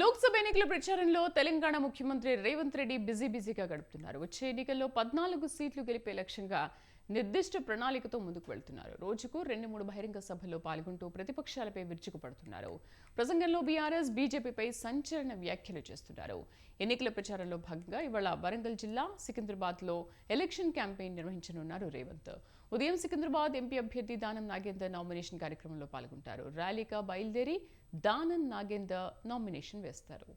లోక్సభ ఎన్నికల ప్రచారంలో తెలంగాణ ముఖ్యమంత్రి రేవంత్ రెడ్డి బిజీ బిజీగా గడుపుతున్నారు. వచ్చే ఎన్నికల్లో పద్నాలుగు సీట్లు గెలిపే లక్ష్యంగా నిర్దిష్ట ప్రణాళికతో ముందుకు వెళ్తున్నారు. రోజుకు రెండు మూడు బహిరంగ సభల్లో పాల్గొంటూ ప్రతిపక్షాలపై విరుచుకుపడుతున్నారు. ప్రసంగంలో బీఆర్ఎస్ బీజేపీపై సంచలన వ్యాఖ్యలు చేస్తున్నారు. ఎన్నికల ప్రచారంలో భాగంగా ఇవాళ వరంగల్ జిల్లా సికింద్రాబాద్లో ఎలక్షన్ క్యాంపెయిన్ నిర్వహించనున్నారు రేవంత్. ఉదయం సికింద్రాబాద్ ఎంపీ అభ్యర్థి దానం నాగేందర్ నామినేషన్ కార్యక్రమంలో పాల్గొంటారు. ర్యాలీగా బయలుదేరి దానం నాగేందర్ నామినేషన్ వేస్తారు.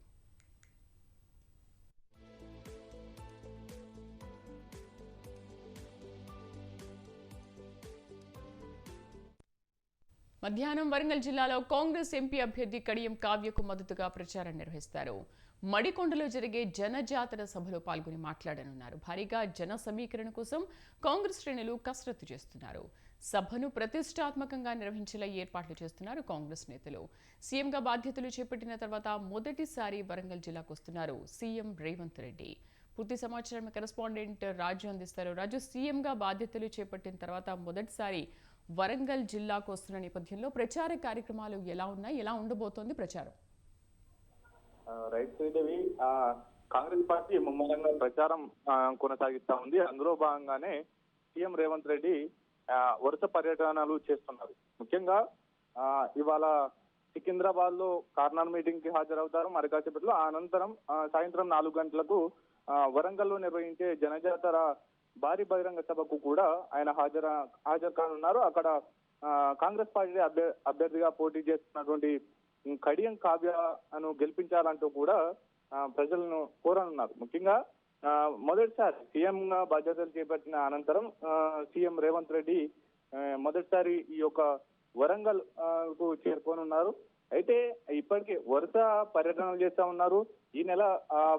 మధ్యాహ్నం వరంగల్ జిల్లాలో కాంగ్రెస్ ఎంపీ అభ్యర్థి కడియం కావ్యకు మద్దతుగా ప్రచారం నిర్వహిస్తారు. మడికొండలో జరిగే జనజాతర సభలో పాల్గొని మాట్లాడనున్నారు. భారీగా జన సమీకరణ కోసం కాంగ్రెస్ శ్రేణులు కసరత్తు చేస్తున్నారు. సభను ప్రతిష్టాత్మకంగా నిర్వహించేలా ఏర్పాట్లు చేస్తున్నారు కాంగ్రెస్ నేతలు. సీఎంగా బాధ్యతలు చేపట్టిన తర్వాత మొదటిసారి వరంగల్ జిల్లాకు వస్తున్నారు సీఎం రేవంత్ రెడ్డి. పూర్తి సమాచారం కరెస్పాండెంట్ రాజు అందిస్తారు. రాజు సీఎంగా బాధ్యతలు చేపట్టిన తర్వాత మొదటిసారి వరంగల్ జిల్లాకు వస్తున్న నేపథ్యంలో ప్రచార కార్యక్రమాలు ఎలా ఉన్నాయి? ఎలా ఉండబోతోంది ప్రచారం? రైట్ శ్రీదేవి ఆ, కాంగ్రెస్ పార్టీ ముమ్మరంగా ప్రచారం కొనసాగిస్తా ఉంది. అందులో భాగంగానే సీఎం రేవంత్ రెడ్డి వరుస పర్యటనలు చేస్తున్నారు. ముఖ్యంగా ఆ, ఇవాళ సికింద్రాబాద్లో కార్నర్ మీటింగ్కి హాజరవుతారు. మరి కాసేపట్లో అనంతరం సాయంత్రం నాలుగు గంటలకు వరంగల్లో నిర్వహించే జనజాతర భారీ బహిరంగ సభకు కూడా ఆయన హాజర హాజరు కానున్నారు. అక్కడ ఆ, కాంగ్రెస్ పార్టీ అభ్య అభ్యర్థిగా పోటీ చేస్తున్నటువంటి కడియం కావ్యను గెలిపించాలంటూ కూడా ప్రజలను కోరనున్నారు. ముఖ్యంగా మొదటిసారి సీఎం గా బాధ్యతలు చేపట్టిన అనంతరం సీఎం రేవంత్ రెడ్డి మొదటిసారి ఈ యొక్క వరంగల్కు చేరుకోనున్నారు. అయితే ఇప్పటికే వరుస పర్యటనలు చేస్తా ఉన్నారు. ఈ నెల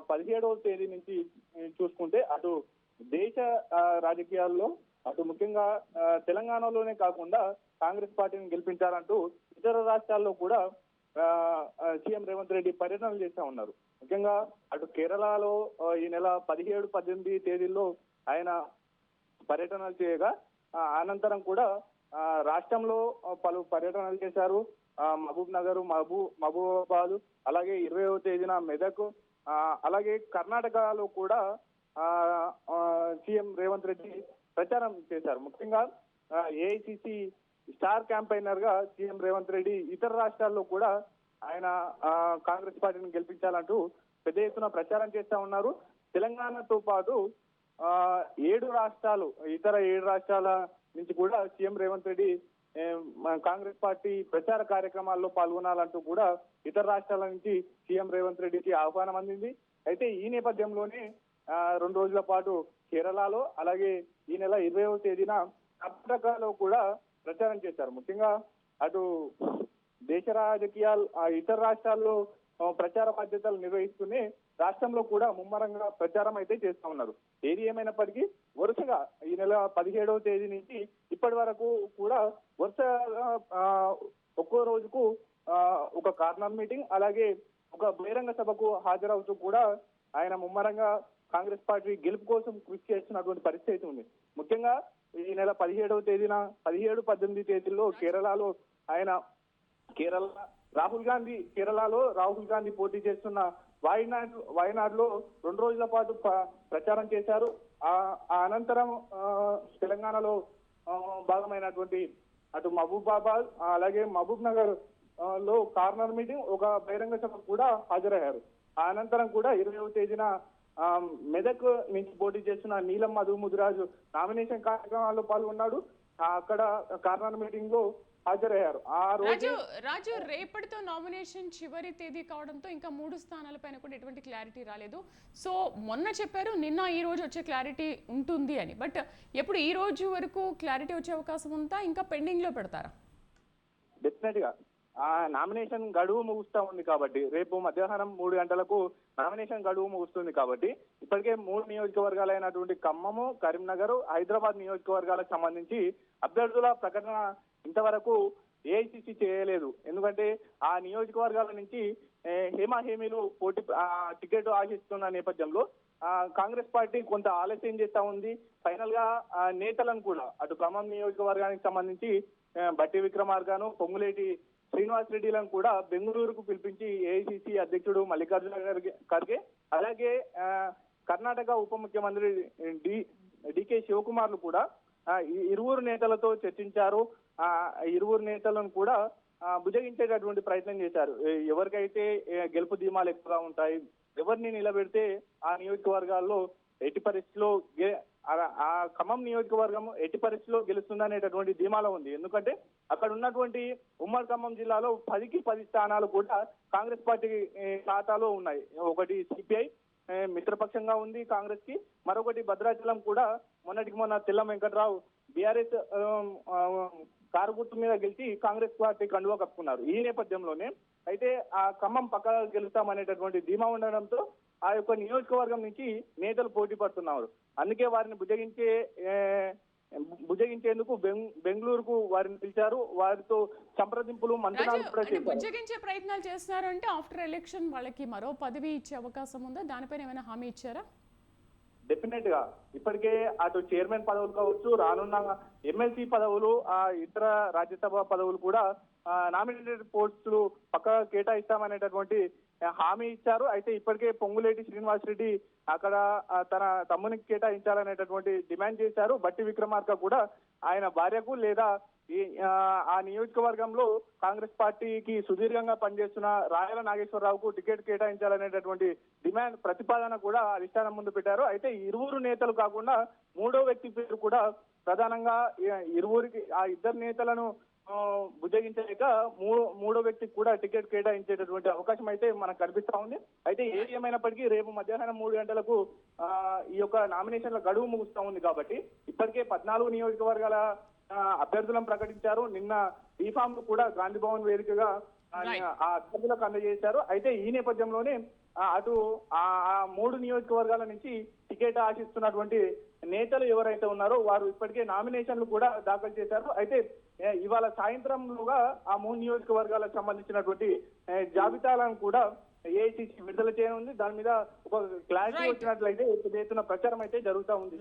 పదిహేడవ తేదీ నుంచి చూసుకుంటే అటు దేశ రాజకీయాల్లో అటు ముఖ్యంగా తెలంగాణలోనే కాకుండా కాంగ్రెస్ పార్టీని గెలిపించాలంటూ ఇతర రాష్ట్రాల్లో కూడా సీఎం రేవంత్ రెడ్డి పర్యటనలు చేస్తా ఉన్నారు. ముఖ్యంగా అటు కేరళలో ఈ నెల పదిహేడు పద్దెనిమిది తేదీల్లో ఆయన పర్యటనలు చేయగా అనంతరం కూడా రాష్ట్రంలో పలు పర్యటనలు చేశారు. మహబూబ్ నగర్ మహబూ మహబూబాబాద్ అలాగే ఇరవైవ తేదీన మెదక్ అలాగే కర్ణాటకలో కూడా సీఎం రేవంత్ రెడ్డి ప్రచారం చేశారు. ముఖ్యంగా ఏఐసిసి స్టార్ క్యాంపైనర్గా సీఎం రేవంత్ రెడ్డి ఇతర రాష్ట్రాల్లో కూడా ఆయన కాంగ్రెస్ పార్టీని గెలిపించాలంటూ పెద్ద ఎత్తున ప్రచారం చేస్తా ఉన్నారు. తెలంగాణతో పాటు ఆ, ఏడు రాష్ట్రాలు ఇతర ఏడు రాష్ట్రాల నుంచి కూడా సీఎం రేవంత్ రెడ్డి కాంగ్రెస్ పార్టీ ప్రచార కార్యక్రమాల్లో పాల్గొనాలంటూ కూడా ఇతర రాష్ట్రాల నుంచి సీఎం రేవంత్ రెడ్డికి ఆహ్వానం అందింది. అయితే ఈ నేపథ్యంలోనే రెండు రోజుల పాటు కేరళలో అలాగే ఈ నెల ఇరవైవ తేదీన కర్ణాటకలో కూడా ప్రచారం చేశారు. ముఖ్యంగా అటు దేశ రాజకీయాలు ఆ ఇతర రాష్ట్రాల్లో ప్రచార బాధ్యతలు నిర్వహిస్తూనే రాష్ట్రంలో కూడా ముమ్మరంగా ప్రచారం అయితే చేస్తా ఉన్నారు. ఏది ఏమైనప్పటికీ వరుసగా ఈ నెల పదిహేడవ తేదీ నుంచి ఇప్పటి వరకు కూడా వరుసగా ఒక్కో రోజుకు ఒక కార్నర్ మీటింగ్ అలాగే ఒక బహిరంగ సభకు హాజరవుతూ కూడా ఆయన ముమ్మరంగా కాంగ్రెస్ పార్టీ గెలుపు కోసం కృషి చేస్తున్నటువంటి పరిస్థితి అయితే ఉంది. ముఖ్యంగా ఈ నెల పదిహేడవ తేదీన పదిహేడు పద్దెనిమిది తేదీల్లో కేరళలో ఆయన కేరళ రాహుల్ గాంధీ కేరళలో రాహుల్ గాంధీ పోటీ చేస్తున్న వాయినాడ్ వాయనాడులో రెండు రోజుల పాటు ప్రచారం చేశారు. ఆ అనంతరం తెలంగాణలో భాగమైనటువంటి అటు మహబూబాబాద్ అలాగే మహబూబ్ నగర్లో కార్నర్ మీటింగ్ ఒక బహిరంగ సభకు కూడా హాజరయ్యారు. ఆ అనంతరం కూడా ఇరవై తేదీన మెదక్ నుంచి పోటీ చేస్తున్న నీలం మధు ముదిరాజు నామినేషన్ కార్యక్రమాల్లో పాల్గొన్నాడు. అక్కడ కార్నర్ మీటింగ్లో హాజరయ్యారు. ఆ రోజు రాజు రేపటితో నామినేషన్ చివరి తేదీ కావడంతో ఇంకా మూడు స్థానాలపైన కూడా ఎటువంటి క్లారిటీ రాలేదు. సో మొన్న చెప్పారు నిన్న ఈ రోజు వచ్చే క్లారిటీ ఉంటుంది అని. బట్ ఎప్పుడు ఈ రోజు వరకు క్లారిటీ వచ్చే అవకాశం ఉందా? ఇంకా పెండింగ్లో పెడతారా? డెఫినెట్గా నామినేషన్ గడువు ముగుస్తా ఉంది కాబట్టి రేపు మధ్యాహ్నం మూడు గంటలకు నామినేషన్ గడువు ముగుస్తుంది కాబట్టి ఇప్పటికే మూడు నియోజకవర్గాలైనటువంటి ఖమ్మము కరీంనగర్ హైదరాబాద్ నియోజకవర్గాలకు సంబంధించి అభ్యర్థుల ప్రకటన ఇంతవరకు ఏఐసిసి చేయలేదు. ఎందుకంటే ఆ నియోజకవర్గాల నుంచి హేమాహేమీలు హేమా హేమీలు పోటీ ఆ, టికెట్ ఆశిస్తున్న నేపథ్యంలో కాంగ్రెస్ పార్టీ కొంత ఆలస్యం చేస్తా ఉంది. ఫైనల్గా నేతలను కూడా అటు ఖమ్మం నియోజకవర్గానికి సంబంధించి బట్టి విక్రమార్గాను పొంగులేటి శ్రీనివాస్ రెడ్డిలను కూడా బెంగళూరుకు పిలిపించి ఏఐసిసి అధ్యక్షుడు మల్లికార్జున ఖర్గే అలాగే కర్ణాటక ఉప ముఖ్యమంత్రి డి డికే శివకుమార్లు కూడా ఇరువురు నేతలతో చర్చించారు. ఆ ఇరువురు నేతలను కూడా భుజగించేటటువంటి ప్రయత్నం చేశారు. ఎవరికైతే గెలుపు ధీమాలు ఎక్కువగా ఉంటాయి ఎవరిని నిలబెడితే ఆ నియోజకవర్గాల్లో ఎట్టి పరిస్థితిలో ఆ- ఖమ్మం నియోజకవర్గం ఎట్టి పరిస్థితిలో గెలుస్తుందనేటటువంటి ధీమాలో ఉంది. ఎందుకంటే అక్కడ ఉన్నటువంటి ఉమ్మడి ఖమ్మం జిల్లాలో పదికి పది స్థానాలు కూడా కాంగ్రెస్ పార్టీ ఖాతాలో ఉన్నాయి. ఒకటి సిపిఐ మిత్రపక్షంగా ఉంది కాంగ్రెస్కి మరొకటి భద్రాచలం కూడా మొన్నటికి మొన్న తెల్ల వెంకట్రావు బీఆర్ఎస్ కారు గుర్తు మీద గెలిచి కాంగ్రెస్ పార్టీ కండువా కప్పుకున్నారు. ఈ నేపథ్యంలోనే అయితే ఆ ఖమ్మం పక్క గెలుస్తామనేటటువంటి ధీమా ఉండడంతో ఆ యొక్క నియోజకవర్గం నుంచి నేతలు పోటీ పడుతున్నారు. అందుకే వారిని బుజగించేందుకు బెంగ్- బెంగళూరుకు వారిని పిలిచారు. వారితో సంప్రదింపులు మంత్రాలు బుజ్జగించే ప్రయత్నాలు చేస్తున్నారు అంటే ఆఫ్టర్ ఎలక్షన్ వాళ్ళకి మరో పదవి ఇచ్చే అవకాశం ఉందా? దానిపైన ఏమైనా హామీ ఇచ్చారా? డెఫినెట్గా ఇప్పటికే అటు చైర్మన్ పదవులు కావచ్చు రానున్న ఎమ్మెల్సీ పదవులు ఆ ఇతర రాజ్యసభ పదవులు కూడా నామినేటెడ్ పోస్టులు పక్క కేటాయిస్తామనేటటువంటి హామీ ఇచ్చారు. అయితే ఇప్పటికే పొంగులేటి శ్రీనివాస్ రెడ్డి అక్కడ తన తమ్మునికి కేటాయించాలనేటటువంటి డిమాండ్ చేశారు. బట్టి విక్రమార్క కూడా ఆయన భార్యకు లేదా ఆ, నియోజకవర్గంలో కాంగ్రెస్ పార్టీకి సుదీర్ఘంగా పనిచేస్తున్న రాయల నాగేశ్వరరావుకు టికెట్ కేటాయించాలనేటటువంటి డిమాండ్ ప్రతిపాదన కూడా అధిష్టానం ముందు పెట్టారు. అయితే ఇరువురు నేతలు కాకుండా మూడో వ్యక్తి పేరు కూడా ప్రధానంగా ఇరువురికి ఆ ఇద్దరు నేతలను బుజ్జగించలేక మూడో మూడో వ్యక్తికి కూడా టికెట్ కేటాయించేటటువంటి అవకాశం అయితే మనకు కనిపిస్తా ఉంది. అయితే ఏది ఏమైనప్పటికీ రేపు మధ్యాహ్నం మూడు గంటలకు ఈ యొక్క నామినేషన్ల గడువు ముగుస్తా ఉంది కాబట్టి ఇప్పటికే పద్నాలుగు నియోజకవర్గాల అభ్యర్థులను ప్రకటించారు. నిన్న బీఫామ్ కూడా గాంధీ భవన్ వేదికగా ఆ, అభ్యర్థులకు అందజేశారు. అయితే ఈ నేపథ్యంలోనే అటు ఆ మూడు నియోజకవర్గాల నుంచి టికెట్ ఆశిస్తున్నటువంటి నేతలు ఎవరైతే ఉన్నారో వారు ఇప్పటికే నామినేషన్లు కూడా దాఖలు చేశారు. అయితే ఇవాళ సాయంత్రంలోగా ఆ మూడు నియోజకవర్గాలకు సంబంధించినటువంటి జాబితాలను కూడా ఏఐసిసి విడుదల చేయనుంది. దాని మీద ఒక క్లారిటీ. వచ్చినట్లయితే పెద్ద ఎత్తున ప్రచారం అయితే జరుగుతూ ఉంది.